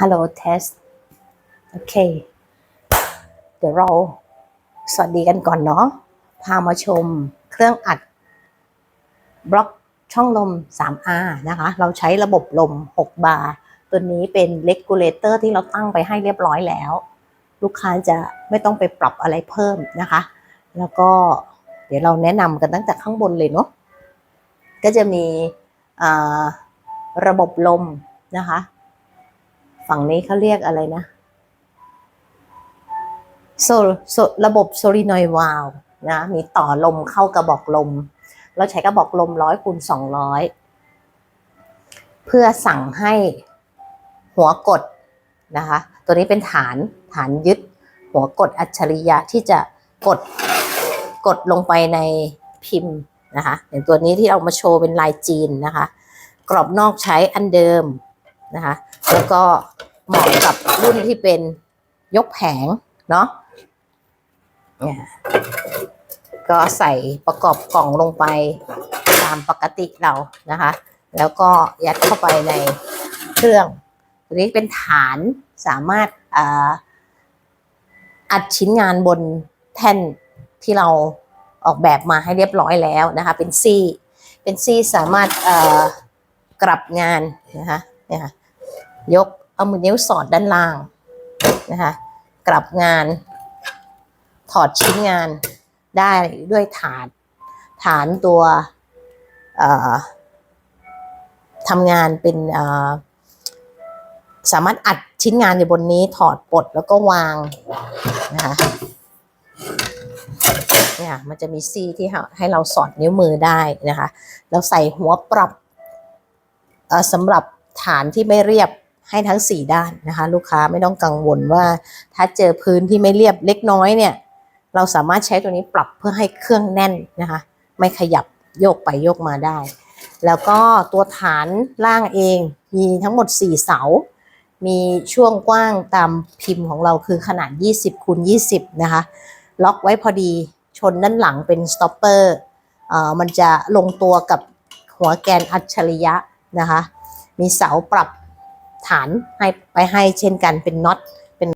ฮัลโหลเทสโอเค เดี๋ยวเราสวัสดีกันก่อนเนาะ พามาชมเครื่องอัด บล็อกช่องลม 3R นะคะ เราใช้ระบบลม 6 บาร์ ตัวนี้เป็นเลกูลเลเตอร์ที่เราตั้งไปให้เรียบร้อยแล้ว ลูกค้าจะไม่ต้องไปปรับอะไรเพิ่มนะคะ แล้วก็เดี๋ยวเราแนะนำกันตั้งแต่ข้างบนเลยเนาะ ก็จะมีระบบลมนะคะ ฝั่งนี้เขาเรียกอะไรนะโซโซระบบโซลินอยวาลนะมีต่อลมเข้ากระบอกลม เราใช้กระบอกลมร้อยคูณสองร้อยเพื่อสั่งให้หัวกดนะคะ ตัวนี้เป็นฐานฐานยึด หัวกดอัจฉริยะที่จะกดกดลงไปในพิมพ์นะคะอย่างตัวนี้ที่เอามาโชว์เป็นลายจีนนะคะ กรอบนอกใช้อันเดิมนะคะ แล้วก็ เหมาะกับรุ่นที่เป็นยกแผงเนาะเนี่ยก็ใส่ประกอบกล่องลงไปตามปกติเรานะคะ แล้วก็ยัดเข้าไปในเครื่องตัวนี้เป็นฐานสามารถอ่าอัดชิ้นงานบนแท่นที่เราออกแบบมาให้เรียบร้อยแล้วนะคะ เป็นซี่ เป็นซี่สามารถเอ่อกลับงานนะคะเนี่ยค่ะยก เอามือนิ้วสอดด้านล่างนะคะ กลับงาน ถอดชิ้นงานได้ด้วยฐาน ฐานตัวทำงานเป็นสามารถอัดชิ้นงานอยู่บนนี้ถอดปลดแล้วก็วางนะคะเนี่ยมันจะมีซี่ที่ให้เราสอดนิ้วมือได้นะคะ เราใส่หัวปรับสำหรับฐานที่ไม่เรียบ ให้ทั้ง 4 ด้านนะคะ ลูกค้าไม่ต้องกังวลว่าถ้าเจอพื้นที่ไม่เรียบเล็กน้อยเนี่ย เราสามารถใช้ตัวนี้ปรับเพื่อให้เครื่องแน่นนะคะ ไม่ขยับโยกไปโยกมาได้ แล้วก็ตัวฐานล่างเองมีทั้งหมด 4 เสา มีช่วงกว้างตามพิมพ์ของเราคือขนาด 20คูณ20 นะคะ ล็อกไว้พอดีชนด้านหลังเป็นสต็อปเปอร์มันจะลงตัวกับหัวแกนอัจฉริยะนะคะ มีเสาปรับ ฐานให้ไปให้เช่นกันเป็นน็อต